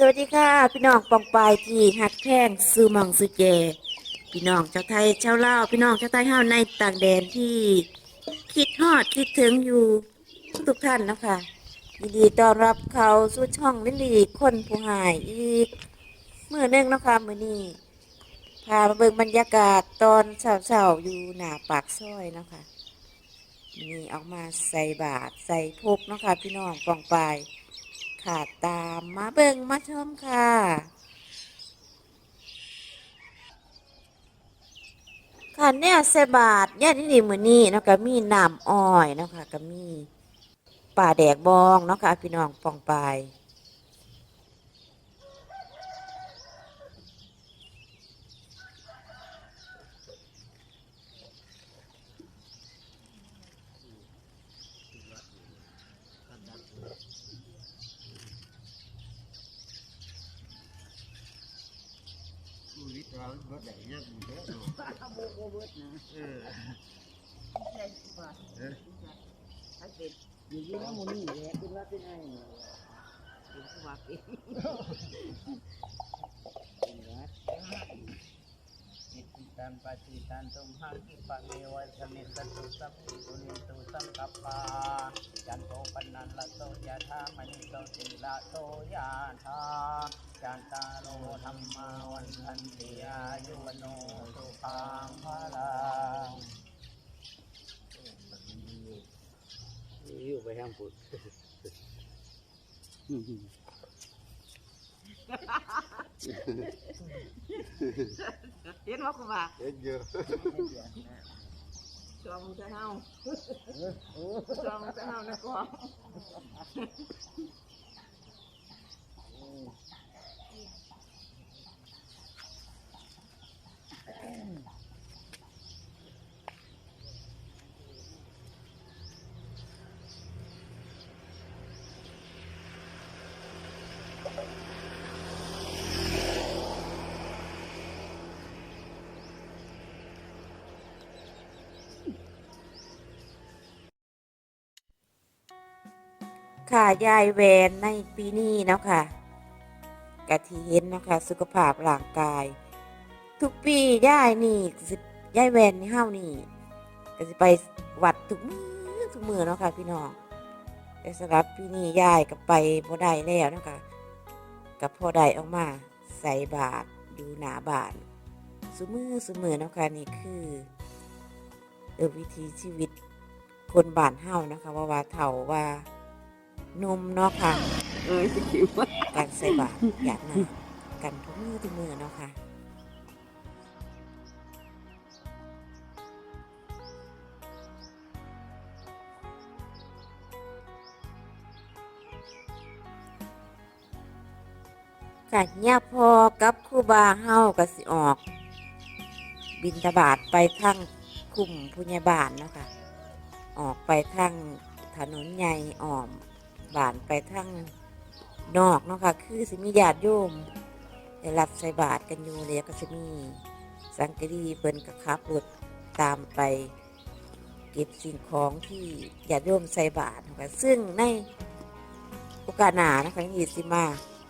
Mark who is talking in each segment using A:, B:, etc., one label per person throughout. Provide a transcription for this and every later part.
A: สวัสดีค่ะ พี่น้องปองปายที่หักแพงซูมองซูเจ พี่น้องชาวไทยชาวลาวพี่น้องชาวไทยเฮาในต่างแดนที่คิดฮอดคิดถึงอยู่ทุกท่านนะคะยินดีต้อนรับเขาสู่ช่องลิลี่คนผู้หายอีกเมื่อหนึงนะคะมือนี้พามาเบิ่งบรรยากาศตอนเช้าๆอยู่หน้าปากซอยนะคะนี่เออกมาใส่บาตรใส่พกนะคะพี่น้องปองปาย ค่ะตามมาเบิ่งมาชมค่ะค่ะแนวเสบาทญาตินี่มือนี้เนาะก็มีน้ำอ้อยเนาะค่ะก็มีป่าแดกบองเนาะค่ะพี่น้องปองปาย
B: ชี วิตเราเบิดได้ยังอยู่เด้อเนาะเออเออ
C: อยู่ที่น้ำมันนี่แหละคุณว่าเป็นไงเป็นสวัสดีเป็นวัด
D: อิติตันปฏิตันตุมหังคิปะเมวัสมิสตุสัพพิตุนิตุสังกัปปาจันโตป ละโตยะธามณิโตติละโตยะธาจันตาโลธรรมาวันทันติอายุวโนสุขังพลัง
B: อยู่ไปทางพุทธ
C: เห็นว่าคุณว่า
B: เฮ็ดเยอะ
C: จ อมจะเฮาจอมจะเฮานะก่อน
A: ค่ะยายแวนในปีนี้เนาะค่ะกะทีเห็นเนาะค่ะสุขภาพร่างกาย ทุกปียายนี่สิยายแวนนี่เฮานี่ก็สิไปวัดทุกมือทุกมือเนาะค่ะพี่น้องแต่สำหรับปีนี้ยายก็ไปบ่ได้แล้วเนาะคะกับพอได้ออกมาใส่บาตรอยู่หนาบานสุมือสุมือเนาะค่ะนี่คือเออวิถีชีวิตคนบ้านเฮานะคะว่าว่าเฒ่าว่า นมเนาะค่ะ
C: เอ้ยสิคิวว่า
A: การใส่บาตรหยาดน้ำกันทุกมือทุกมือเนาะค่ะกัดเนี่ยพอกับครูบาเฮาก็สิออก บินตบาทไปทางคุมพุญญาบาลเนาะค่ะออกไปทางถนนใหญ่อ้อม บานไปทางนอกเนาะค่ะ คือสิมีญาติโยมได้รับใส่บาตรกันอยู่เลยก็สิมีสังกะรีเพิ่นก็ขับรถตามไป เก็บสิ่งของที่ญาติโยมใส่บาตรเนะค่ะซึ่งในโอกาสหน้านะคะนี่สิมา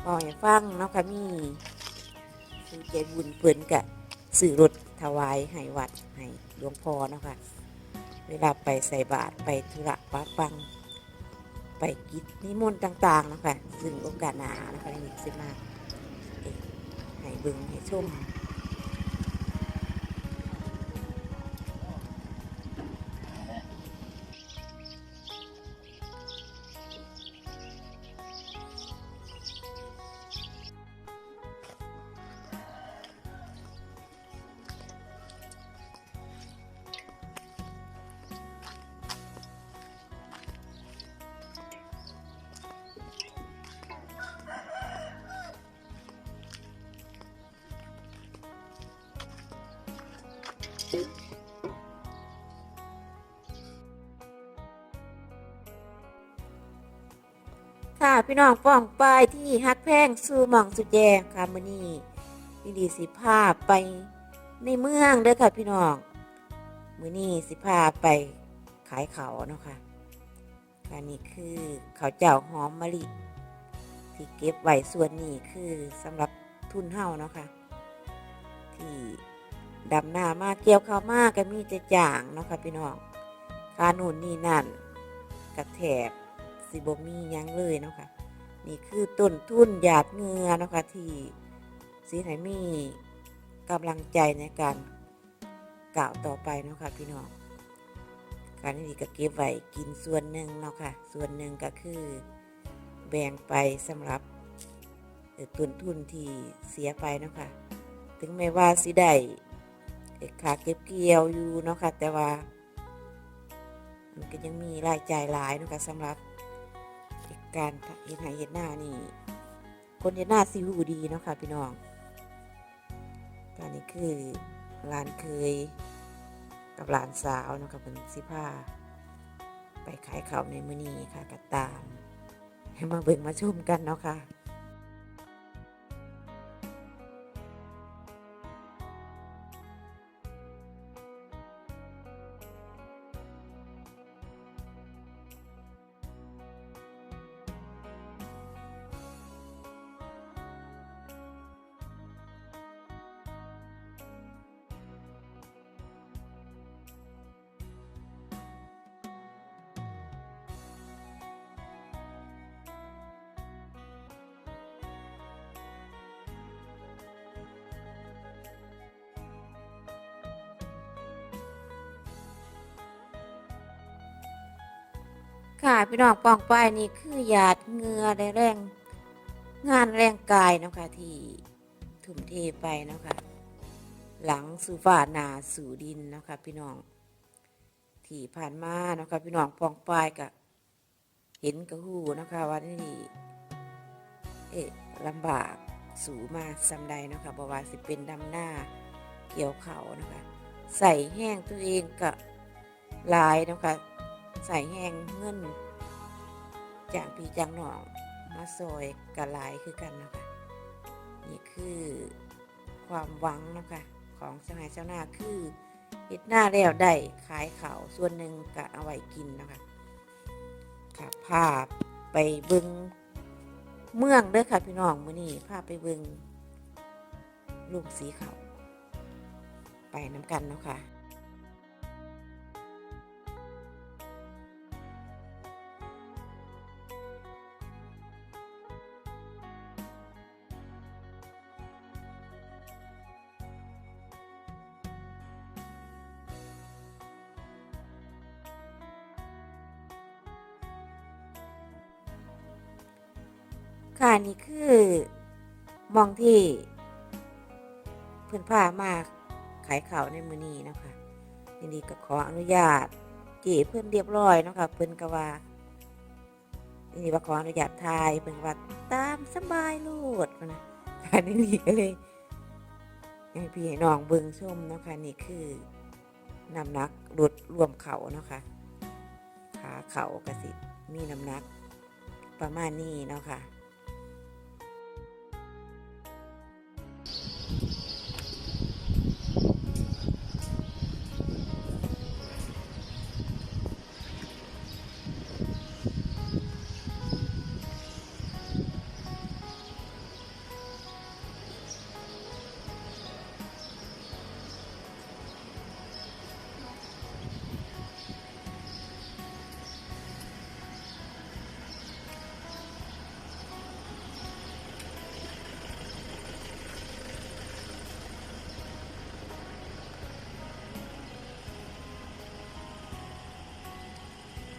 A: บอกให้ฟังเนาะค่ะมีคือใจบุญเพิ่นกะสื่อรถถวายให้วัดให้หลวงพ่อเนาะค่ะเวลาไปใส่บาตรไปธุระปะปัง ไปกิจนิมนต์ต่าง ๆ นะคะซึ่งโอกาสหนานะคะนี่สิมาให้เบึงให้ชม ค่ะพี่น้องฟ้องปายที่ฮักแพงสู่หม่องสุดแยงค่ะมื้อนี้พี่ดีสิพาไปในเมืองเด้อค่ะพี่น้องมื้อนี้สิพาไปขายเขาเนาะค่ะค่ะนี่คือข้าวเจ้าหอมมะลิที่เก็บไว้ส่วนนี้คือสำหรับทุนเฮาเนาะค่ะที่ ดำหน้ามากเกี่ยวข้าวมากก็มีแต่จ่างเนาะค่ะพี่น้องคานูนนี่นั่นกระแถบสิบมียังเลยเนาะค่ะนี่คือต้นทุนหยาดเงือเนาะค่ะที่สีไหนมีกำลังใจในการกล่าวต่อไปเนาะค่ะพี่น้องการนี้ก็เก็บไว้กินส่วนหนึ่งเนาะค่ะส่วนหนึ่งก็คือแบ่งไปสำหรับต้นทุนที่เสียไปเนาะค่ะถึงแม้ว่าสิได้ เอ่อค่าเก็บเกี่ยวอยู่เนาะค่ะแต่ว่า มันก็ยังมีรายจ่ายหลายเนาะค่ะสำหรับการเฮ็ดไร่เฮ็ดนานี่ คนเฮ็ดนาสิรู้ดีเนาะค่ะพี่น้องการนี้คือหลานเคยกับหลานสาวเนาะค่ะเป็นสิพาไปขายข้าวในมือนี้ค่ะก็ตามให้มาเบิ่งมาชมกันเนาะค่ะ ค่ะพี่น้องปองป้ายนี่คือหยาดเหงือแรงงานแรงกายนะคะที่ทุ่มเทไปนะคะหลังสู่ฝ่านาสู่ดินนะคะพี่น้องที่ผ่านมานะคะพี่น้องปองป้ายก็เห็นกระหูนะคะว่านี่เอ๊ะลำบากสูมาสำใดนะคะบว่าสิเป็นดำหน้าเกี่ยวเขานะคะใส่แห้งตัวเองก็หลายนะคะใส่แห้งเงิน จากพี่จางหนองมาซอยกะลายคือกันนะคะนี่คือความหวังนะคะของชาวนาชาวนาคือเฮ็ดหน้าแล้วได้ขายเขาส่วนหนึ่งก็เอาไว้กินนะคะค่ะพาพไปเบิงเมืองเด้อค่ะพี่น้องมื้อนี้พาไปเบิงลูกสีเขาวไปน้ำกันเนาะค่ะ ค่ะนี่คือมองที่เพื่อนพามาขายข่าวในมือนี้นะคะทีนี้ก็ขออนุญาตเจีเพื่อนเรียบร้อยนะคะเพื่อนก็ว่าทีนี้ว่าขออนุญาตทายเพื่อนว่าตามสบายโลดนะค่ะนี่นี่ก็เลยให้พี่ให้น้องเบิ่งชมนะคะนี่คือนำหนักรถรวมเขานะคะขาเขากระสิมีน้ำหนักประมาณนี้เนาะค่ะ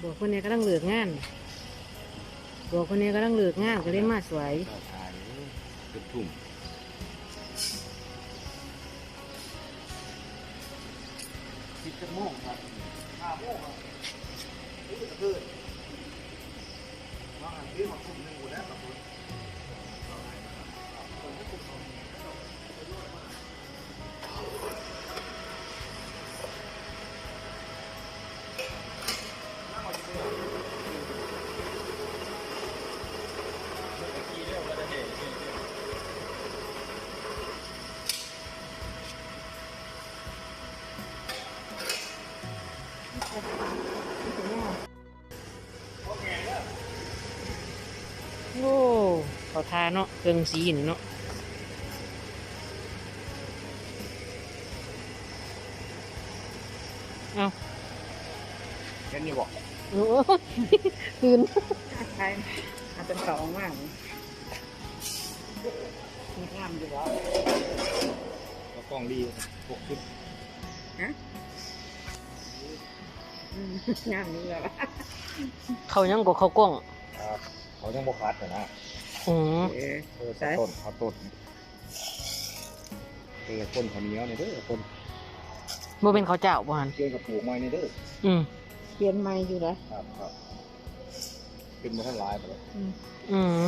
C: บอกคนนี้กำลังเลือกงานบอกคนนี้กำลังเลือกงานก็เลยมาสวย
B: ก็ขายเกือบทุ่มสิบโมงครับห้าโมงครับนี่ก็คือว่าอันนี้มาคุมหนึ่งหมดแล้วครับ
E: ทาเนาะเครื่องสีนี่เนาะเอา
B: แค่นี้บอก
E: โอ้ตื่น
C: ใช่อาจจะเขามากมีงามอยู่แล้ว
B: ก็กล้องดีหกสิบ
C: งามนี่แล้ว
E: เขายังก็เขากล้อง
B: ครับเขาต้องบกคัดนะ
E: อืม
C: เออ
B: เออต้นเขาต้นเออต้นขาวเหนียวเนี่ยเด้อต้น
E: บ่เป็นเขาวเจ้าบ่หัน
B: เกี่ยวกับปลูกไม้เนี่ยเด้อ
E: อืม
C: เปลี่ยนใหม่อยู่แล้ว
B: ครับครับเป็นมาทั้งหลายไปเลย
E: อืม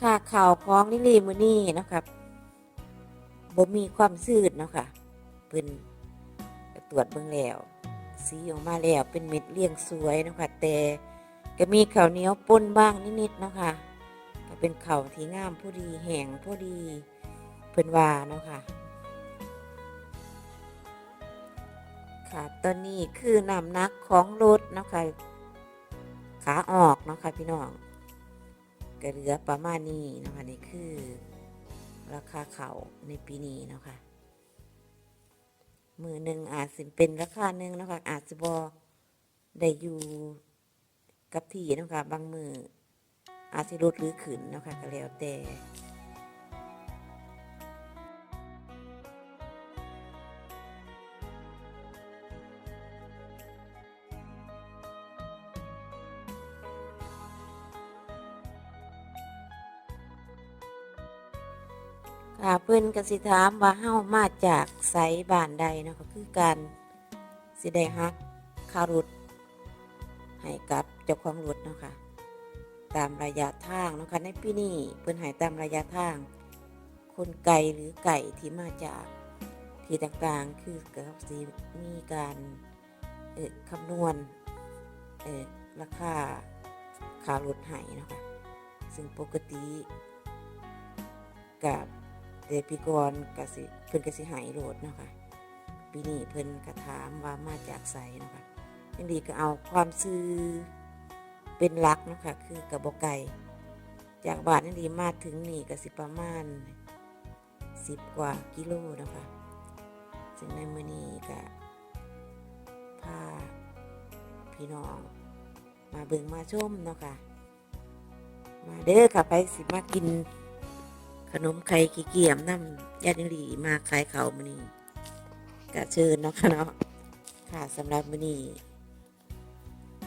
A: ค่าข่าวของลิลี่มือนี่นะครับบ่มีความซื่ดเนาะค่ะเพิ่นตรวจเบิ่งแล้ว สีออกมาแล้วเป็นเม็ดเรียงสวยนะค่ะแต่ก็มีข้าวเหนียวปนบ้างนิดๆนะคะก็เป็นข้าวที่งามผู้ดีแห้งผู้ดีเพิ่นว่าเนาะค่ะค่ะตอนนี้คือน้ำหนักของรถเนาะค่ะขาออกเนาะค่ะพี่น้องก็เหลือประมาณนี้เนาะคะนี่คือ ราคาเขาในปีนี้เนาะค่ะ มือหนึ่งอาจสิเป็นราคาหนึ่งนะคะอาจจะบอได้อยู่กับที่นะคะบางมืออาจจะลดหรือขึ้นนะคะก็แล้วแต่ ค่ะเพิ่นก็สิถามว่าเฮ้ามาจากไสบ้านใดเนาะก็คือการสิได้ฮักคารถให้กับเจ้าของรถเนาะค่ะตามระยะทางเนาะค่ะในปีนี้เพิ่นให้ตามระยะทาง คนไก่หรือไก่ที่มาจากที่ต่างๆ คือก็สิมีการเออคำนวณเออราคาคารถให้เนาะค่ะซึ่งปกติกับ เดยวปีก่อนกสิเพิ่นกสิหายโหลดเนาะค่ะปีนี้เพิ่นกระถามว่ามาจากไสเนาะค่ะยังดีก็เอาความซื้อเป็นหลักเนาะค่ะคือกระบอกไก่จากบานนั่นดีมาถึงนี่ก็สิประมาณสิบกว่ากิโลเนาะคะซึ่งในมือนี้ก็พาพี่น้องมาเบิ่งมาชมเนาะค่ะมาเด้อค่ะไปสิมากิน ขนมไข่ขี้เกียมน้ำยาดิหลีมาขายเขามือนี้กะเชิญเนาะค่ะเนาะค่ะสำหรับมือนี้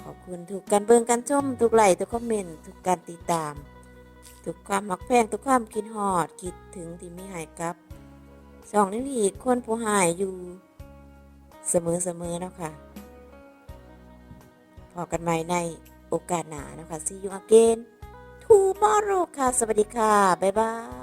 A: ขอบคุณทุกการเบิ่งการชมทุกไลค์ทุกคอมเมนต์ทุกการติดตาม ทุกความมักแพงทุกความคิดฮอด คิดถึงที่ไม่หายกับสองนิลีคนผู้หายอยู่เสมอเสมอเนาะค่ะพอกันใหม่ในโอกาสหน้านะคะ see you again tomorrow ค่ะ สวัสดีค่ะ บ๊ายบาย